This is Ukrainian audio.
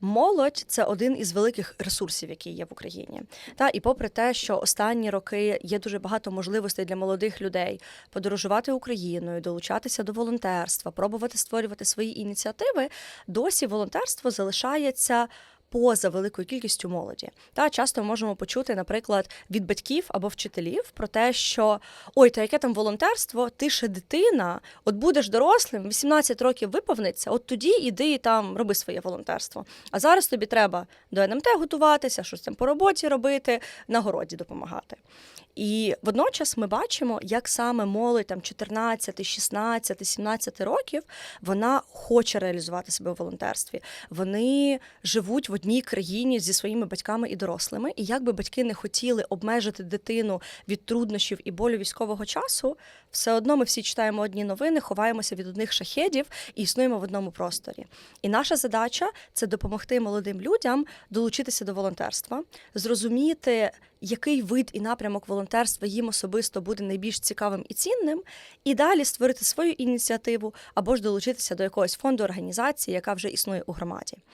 Молодь це один із великих ресурсів, які є в Україні. Та і попри те, що останні роки є дуже багато можливостей для молодих людей подорожувати Україною, долучатися до волонтерства, пробувати створювати свої ініціативи, досі волонтерство залишається. Поза великою кількістю молоді, та часто можемо почути, наприклад, від батьків або вчителів про те, що ой, та яке там волонтерство, ти ще дитина, от будеш дорослим, 18 років виповниться, от тоді іди і там роби своє волонтерство. А зараз тобі треба до НМТ готуватися, щось там по роботі робити, на городі допомагати. І водночас ми бачимо, як саме молодь там 14, 16, 17 років вона хоче реалізувати себе у волонтерстві. Вони живуть в одній країні зі своїми батьками і дорослими. І як би батьки не хотіли обмежити дитину від труднощів і болю військового часу, все одно ми всі читаємо одні новини, ховаємося від одних шахедів і існуємо в одному просторі. І наша задача це допомогти молодим людям долучитися до волонтерства, зрозуміти, який вид і напрямок волонтерства їм особисто буде найбільш цікавим і цінним, і далі створити свою ініціативу або ж долучитися до якогось фонду організації, яка вже існує у громаді.